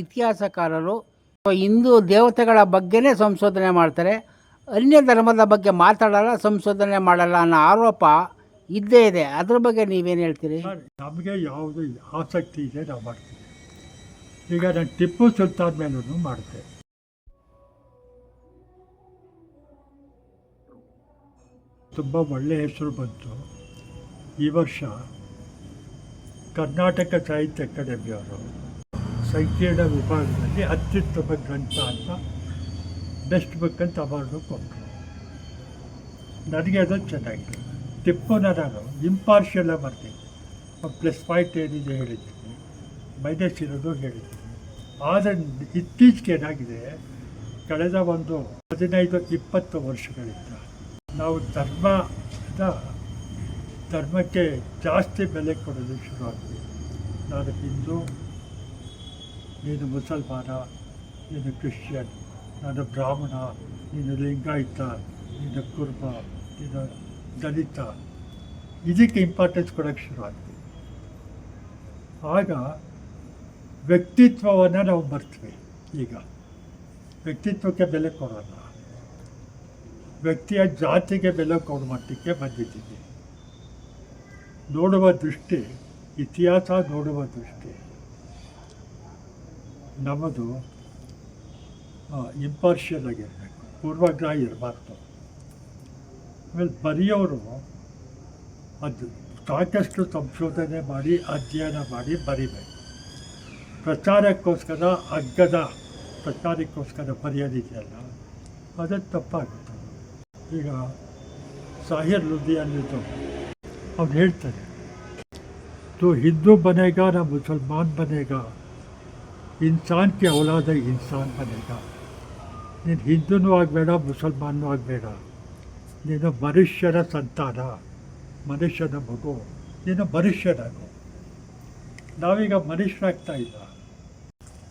ಇತಿಹಾಸಕಾರರು ಹಿಂದೂ ದೇವತೆಗಳ ಬಗ್ಗೆನೇ ಸಂಶೋಧನೆ ಮಾಡ್ತಾರೆ. ಅನ್ಯ ಧರ್ಮದ ಬಗ್ಗೆ ಮಾತಾಡಲ್ಲ, ಸಂಶೋಧನೆ ಮಾಡಲ್ಲ ಅನ್ನೋ ಆರೋಪ ಇದ್ದೇ ಇದೆ. ಅದ್ರ ಬಗ್ಗೆ ನೀವೇನು ಹೇಳ್ತೀರಿ? ನಮಗೆ ಯಾವುದು ಆಸಕ್ತಿ ಇದೆ, ನಾವು ಮಾಡ್ತೀವಿ. ಈಗ ನಾನು ಟಿಪ್ಪು ಸುಲ್ತಾನ್ ಮೇಲೂ ಮಾಡಿದೆ ತುಂಬ ಒಳ್ಳೆಯ ಹೆಸರು ಬಂತು. ಈ ವರ್ಷ ಕರ್ನಾಟಕ ಸಾಹಿತ್ಯ ಅಕಾಡೆಮಿಯವರು ಸಂಕೀರ್ಣ ವಿಭಾಗದಲ್ಲಿ ಅತ್ಯುತ್ತಮ ಗ್ರಂಥ ಅಂತ ಬೆಸ್ಟ್ ಬುಕ್ ಅಂತ ಅವಾರ್ಡು ಕೊಟ್ಟರು ನನಗೆ ಅದು ಚೆನ್ನಾಗಿತ್ತು. ಟಿಪ್ಪುನ ನಾನು ಇಂಪಾರ್ಷಿಯಲ್ ಬರ್ತೀನಿ. ಪ್ಲಸ್ ಪಾಯಿಂಟ್ ಏನಿದೆ ಹೇಳಿದ್ದೀನಿ. ಮೈನಸ್ ಇರೋದು ಹೇಳಿದ್ದೀನಿ. ಆದರೆ ಇತ್ತೀಚೆಗೆ ಏನಾಗಿದೆ, ಕಳೆದ ಒಂದು ಹದಿನೈದು, ಇಪ್ಪತ್ತು ವರ್ಷಗಳಿಂದ ನಾವು ಧರ್ಮದ ಧರ್ಮಕ್ಕೆ ಜಾಸ್ತಿ ಬೆಲೆ ಕೊಡೋದು ಶುರುವಾಗಿದೆ ನಾನು ಹಿಂದೂ ನೀನು ಮುಸಲ್ಮಾನ, ನೀನು ಕ್ರಿಶ್ಚಿಯನ್, ನಾನು ಬ್ರಾಹ್ಮಣ, ನೀನು ಲಿಂಗಾಯತ, ನೀನು ಕುರ್ಮ, ನೀನು ದಲಿತ. ಇದಕ್ಕೆ ಇಂಪಾರ್ಟೆನ್ಸ್ ಕೊಡೋಕ್ಕೆ ಶುರುವಾಗಿದೆ. ಆಗ ವ್ಯಕ್ತಿತ್ವವನ್ನು ನಾವು ಬರ್ತೀವಿ ಈಗ ವ್ಯಕ್ತಿತ್ವಕ್ಕೆ ಬೆಲೆ ಕೊಡೋಲ್ಲ. ವ್ಯಕ್ತಿಯ ಜಾತಿಗೆ ಬೆಲೆ ಕೊಡೋ ಮಟ್ಟಕ್ಕೆ ಬಂದಿದ್ದೀವಿ. ನೋಡುವ ದೃಷ್ಟಿ, ಇತಿಹಾಸ ನೋಡುವ ದೃಷ್ಟಿ. ನಮ್ಮದು ಇಂಪಾರ್ಷಿಯಲ್ ಆಗಿರಬೇಕು ಪೂರ್ವಗ್ರಹ ಇರಬಾರ್ದು ಆಮೇಲೆ ಬರೆಯೋರು ಅದು ಸಾಕಷ್ಟು ಸಂಶೋಧನೆ ಮಾಡಿ, ಅಧ್ಯಯನ ಮಾಡಿ ಬರಿಬೇಕು. ಪ್ರಚಾರಕ್ಕೋಸ್ಕರ ಅಗ್ಗದ ಪ್ರಚಾರಕ್ಕೋಸ್ಕರ ಬರೆಯೋದಿದೆಯಲ್ಲ ಅದೇ ತಪ್ಪಾಗುತ್ತೆ? ಈಗ ಸಾಹಿರ್ ಲುಧಿಯಲ್ಲಿದ್ದು ಅವ್ರು ಹೇಳ್ತಾರೆ, ತು ಹಿಂದೂ ಬನೇಗ ನಾ ಮುಸಲ್ಮಾನ್ ಬನೇಗ इंसान के औलाद इंसान बनेगा ನೀನು ಹಿಂದೂನೂ ಆಗಬೇಡ ಮುಸಲ್ಮಾನೂ ಆಗಬೇಡ ನೀನು ಮನುಷ್ಯನ ಸಂತಾನ ಮನುಷ್ಯನ ಮಗು ನೀನು ಮನುಷ್ಯನಾಗು ನಾವೀಗ ಮನುಷ್ಯರಾಗ್ತಾ ಇಲ್ಲ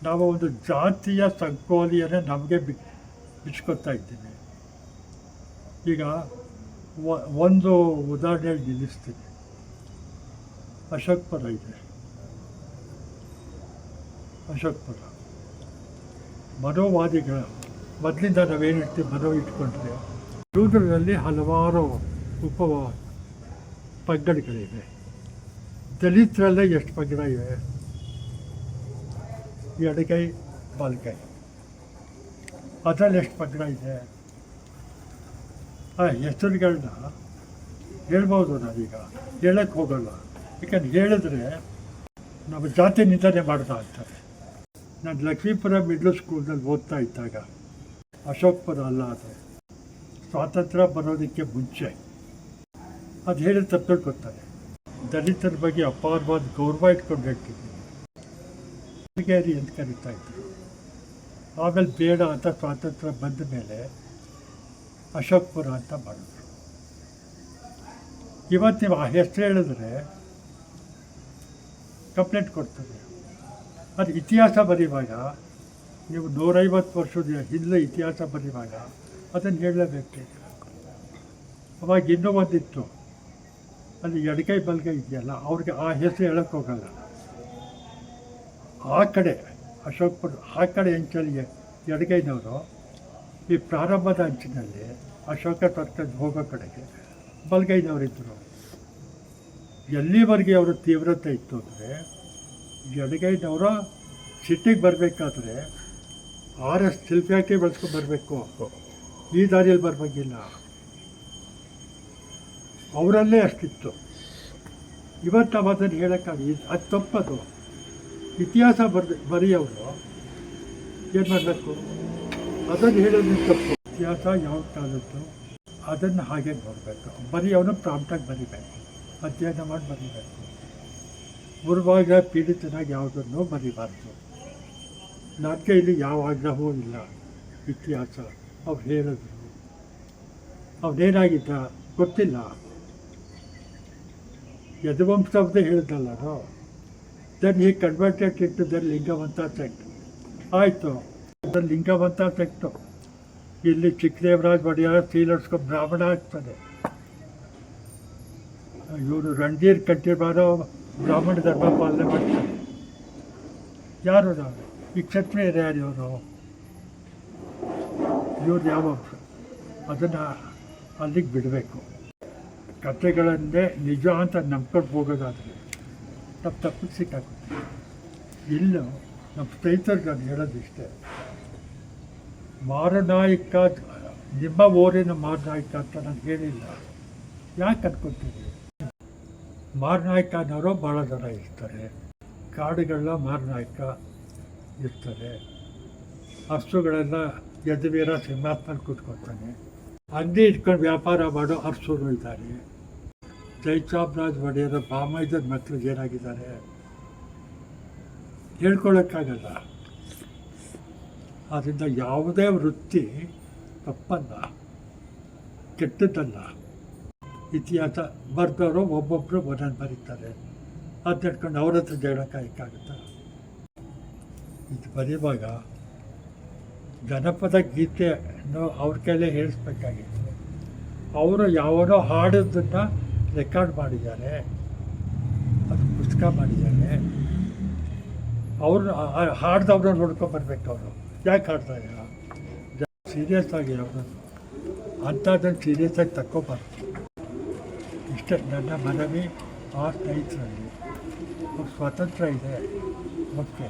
ನಾವು ಒಂದು ಜಾತಿಯ ಸಂಕೋಲೆಯನ್ನು ನಮಗೆ ಬಿ ಬಿಚ್ಕೊತಾ ಇದ್ದೀವಿ ಈಗ ಒ- ಒಂದು ಉದಾಹರಣೆ ನಿಲ್ಲಿಸ್ತೀನಿ ಅಶೋಕ್ಪುರ ಇದೆ ಅಶೋಕ್ಪುರ. ಮನೋವಾದಿಗಳ ಮೊದಲಿಂದ ನಾವೇನು ಹೇಳ್ತೀವಿ ಮನೋ ಇಟ್ಕೊಂಡ್ರೆ ಶೂದ್ರರಲ್ಲಿ ಹಲವಾರು ಉಪ ಪಂಗಡಗಳಿವೆ. ದಲಿತರಲ್ಲೇ ಎಷ್ಟು ಪಂಗಡ ಇವೆ? ಎಡಗೈ, ಬಲಗೈ. ಅದರಲ್ಲಿ ಎಷ್ಟು ಪಂಗಡ ಇದೆ? ಆ ಹೆಸರುಗಳನ್ನ ಹೇಳ್ಬೋದು ನಾವೀಗ. ಹೇಳಕ್ಕೆ ಹೋಗಲ್ಲ. ಯಾಕಂದ್ರೆ ಹೇಳಿದ್ರೆ ನಮ್ಮ ಜಾತಿ ನಿಂದನೆ ಮಾಡ್ತಾ ಇರ್ತಾರೆ. ನಾನು ಲಕ್ಷ್ಮೀಪುರ ಮಿಡ್ಲ್ ಸ್ಕೂಲ್ನಲ್ಲಿ ಓದ್ತಾ ಇದ್ದಾಗ ಅಶೋಕ್ಪುರ ಅಲ್ಲ ಅದು. ಸ್ವಾತಂತ್ರ್ಯ ಬರೋದಕ್ಕೆ ಮುಂಚೆ. ಅದು ಹೇಳಿ ತಪ್ಪು ತಿಳ್ಕೊತಾರೆ ದಲಿತರ ಬಗ್ಗೆ ಅಪಾರವಾದ ಗೌರವ ಇಟ್ಕೊಂಡು ಹೇಳ್ತಿದ್ದೀನಿ. ಅಂತ ಕರೀತಾ ಇದ್ದರು ಆಮೇಲೆ ಬೇಡ ಅಂತ ಸ್ವಾತಂತ್ರ್ಯ ಬಂದ ಮೇಲೆ ಅಶೋಕ್ಪುರ ಅಂತ ಮಾಡಿದ್ರು. ಇವತ್ತು ಆ ಹೆಸರು ಹೇಳಿದ್ರೆ ಕಂಪ್ಲೇಂಟ್ ಕೊಡ್ತಾರೆ ಅದು ಇತಿಹಾಸ ಬರೀವಾಗ, ನೀವು ನೂರೈವತ್ತು ವರ್ಷದ ಹಿಂದೆ ಇತಿಹಾಸ ಬರೀವಾಗ ಅದನ್ನು ಹೇಳಲೇಬೇಕು ಅವಾಗ ಇನ್ನೂ ಒಂದಿತ್ತು. ಅಲ್ಲಿ ಎಡಗೈ ಬಲಗೈ ಇದೆಯಲ್ಲ, ಅವ್ರಿಗೆ ಆ ಹೆಸರು ಹೇಳೋಕ್ಕೋಗಲ್ಲ ಆ ಕಡೆ ಅಶೋಕ್ಪುರ ಆ ಕಡೆ ಅಂಚಲ್ಲಿ ಎಡಗೈನವರು ಈ ಪ್ರಾರಂಭದ ಅಂಚಿನಲ್ಲಿ ಅಶೋಕ ತೊಟ್ಕೊಂಡು ಹೋಗೋ ಕಡೆಗೆ ಬಲಗೈನವರಿದ್ದರು. ಎಲ್ಲಿವರೆಗೆ ಅವರ ತೀವ್ರತೆ ಇತ್ತು ಅಂದರೆ ಎಡಗೈನವರ ಸಿಟ್ಟಿಗೆ ಬರಬೇಕಾದ್ರೆ ಆರ್ ಎಸ್ ಫ್ಯಾಕ್ಟ್ರಿ ಬೆಳೆಸ್ಕೊಂಡು ಬರಬೇಕು. ಈ ದಾರಿಯಲ್ಲಿ ಬರಬೇಕಿಲ್ಲ. ಅವರಲ್ಲೇ ಅಷ್ಟಿತ್ತು ಇವತ್ತು ನಾವು ಅದನ್ನು ಹೇಳೋಕ್ಕಾಗಿ ಅದು ತಪ್ಪದು. ಇತಿಹಾಸ ಬರ್ ಬರೆಯೋರು ಏನು ಮಾಡಬೇಕು? ಅದನ್ನು ಹೇಳೋದು ತಪ್ಪು. ಇತಿಹಾಸ ಯಾವ ಕಾಲದ್ದು ಅದನ್ನು ಹಾಗೆ ನೋಡಬೇಕು. ಬರೆಯೋನು ಪ್ರಾಂಪ್ಟಾಗಿ ಬರೀಬೇಕು. ಅಧ್ಯಯನ ಮಾಡಿ ಬರಿಬೇಕು. ಗುರುವಾಗ ಪೀಡಿತನಾಗಿ ಯಾವುದನ್ನು ಬರೀಬಾರ್ದು ನನಗೆ ಇಲ್ಲಿ ಯಾವ ಆಗ್ರಹವೂ ಇಲ್ಲ. ಇತಿಹಾಸ, ಅವ್ರು ಹೇಳಿದ್ರು. ಅವನೇನಾಗಿದ್ದ ಗೊತ್ತಿಲ್ಲ. ಯದುವಂಶವ್ದೇ ಹೇಳಿದಲ್ಲ ಅದು. ದೆನ್ ಹಿ ಕನ್ವರ್ಟೆಡ್ ಇಟ್ಟು ದೆನ್ ಲಿಂಗವಂತ ಸೆಕ್ಟ್ ಆಯಿತು. ದ ಲಿಂಗವಂತ ಸೆಕ್ಟು ಇಲ್ಲಿ ಚಿಕ್ಕದೇವರಾಜ್ ಒಡೆಯರ ಸೀಲರ್ಸ್ಕೊ ಬ್ರಾಹ್ಮಣ ಆಗ್ತದೆ. ಇವರು ರಣಧೀರ್ ಕಟ್ಟಿಬಾರೋ ಬ್ರಾಹ್ಮಣ ಧರ್ಮ ಪಾಲನೆ ಮಾಡ್ತಾರೆ. ಯಾರು ನಾವು ಈ ಕ್ಷತ್ರಿಯರು ಯಾರು ಇವರು? ಇವ್ರು ಯಾವ ಅದನ್ನು ಅಲ್ಲಿಗೆ ಬಿಡಬೇಕು. ಕಥೆಗಳನ್ನೇ ನಿಜ ಅಂತ ನಂಬ್ಕೊಂಡು ಹೋಗೋದಾದರೆ ತಪ್ಪು ತಪ್ಪು ಸಿಕ್ಕಾಗುತ್ತೆ. ಇಲ್ಲ ನಮ್ಮ ಸ್ನೇಹಿತರಿಗೆ ನಾನು ಹೇಳೋದಿಷ್ಟೇ ಮಾರನಾಯಿಕ, ನಿಮ್ಮ ಊರಿನ ಮಾರನಾಯಿಕ ಅಂತ ನಾನು ಹೇಳಿಲ್ಲ ಯಾಕೆ ಅನ್ಕೊತೀವಿ ಮಾರನಾಯಿಕ ಅನ್ನೋರು ಭಾಳ ಜನ ಇರ್ತಾರೆ. ಕಾಡುಗಳನ್ನ ಮಾರ್ನಾಯ್ಕ ಇರ್ತಾರೆ. ಹಸುಗಳೆಲ್ಲ ಯದುವೀರ ಸಿಂಹಾತ್ಮನ ಕೂತ್ಕೊತಾನೆ ಅಂಗಡಿ ಇಟ್ಕೊಂಡು ವ್ಯಾಪಾರ ಮಾಡೋ ಹಸುರು ಇದ್ದಾರೆ. ಜೈಚಾಮರಾಜ್ ಒಡೆಯರ ಬಾಮೈದರ ಮಕ್ಕಳು ಏನಾಗಿದ್ದಾರೆ? ಹೇಳ್ಕೊಳಕ್ಕಾಗಲ್ಲ. ಆದ್ದರಿಂದ ಯಾವುದೇ ವೃತ್ತಿ ತಪ್ಪಲ್ಲ. ಕೆಟ್ಟದ್ದಲ್ಲ. ಇತಿಹಾಸ ಬರ್ದವರು ಒಬ್ಬೊಬ್ಬರು ಒಂದೊಂದು ಬರೀತಾರೆ. ಅದು ತಿಳ್ಕೊಂಡು ಅವ್ರ ಹತ್ರ ಜಗಳ ಕಾಯಕ್ಕಾಗುತ್ತಾ? ಇದು ಬರೆಯುವಾಗ ಜನಪದ ಗೀತೆಯನ್ನು ಅವ್ರ ಕೈಲೇ ಹೇಳಿಸ್ಬೇಕಾಗಿತ್ತು. ಅವರು ಯಾವನೋ ಹಾಡೋದನ್ನು ರೆಕಾರ್ಡ್ ಮಾಡಿದ್ದಾರೆ. ಅದು ಪುಸ್ತಕ ಮಾಡಿದ್ದಾರೆ. ಅವ್ರನ್ನ ಹಾಡ್ದವ್ರನ್ನ ನೋಡ್ಕೊಂಬರ್ಬೇಕು ಅವರು. ಯಾಕೆ ಹಾಡ್ತಾ ಇಲ್ಲ ಸೀರಿಯಸ್ ಆಗಿ ಅವ್ರನ್ನ ಅಂಥದ್ದನ್ನು ಸೀರಿಯಸ್ ಆಗಿ ತಕ್ಕೊಬಾರ್ದು ಇಷ್ಟೇ ನನ್ನ ಮನವಿ ಆ ಸ್ನೇಹಿತರಲ್ಲಿ ಅವ್ರು ಸ್ವಾತಂತ್ರ್ಯ ಇದೆ. ಓಕೆ.